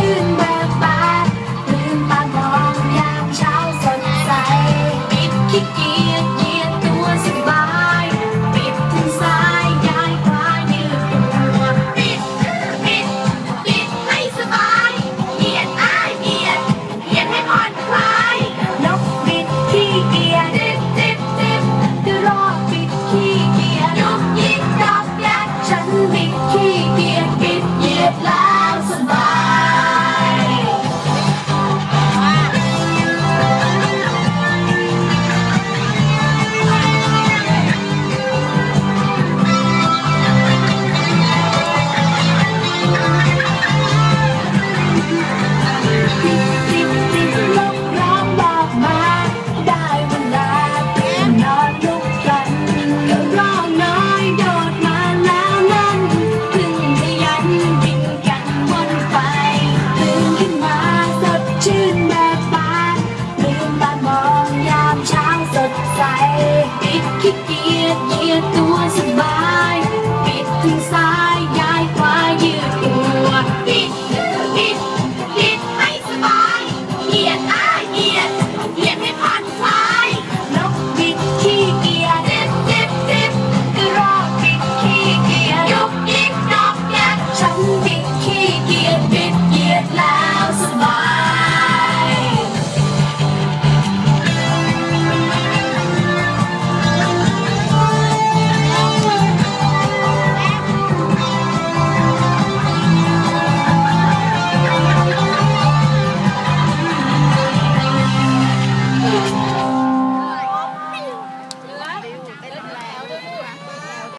ชื่นเบิบานลืมตามองยาเช้าสดใสปิดขี้เกียจเยียดตัวสบายปิดถึงสายย้ายคว้ายืดตัวปิดปิดปิดให้สบายเหยียด้ายเหยียดเหยียดให้ผ่อนคลายนกปิดขี้เกียจดิบดิบดิบจะรอปิดขี้เกียจยกยิกดกยักษ์ฉันปิขี้เกียจปิดเหยียด que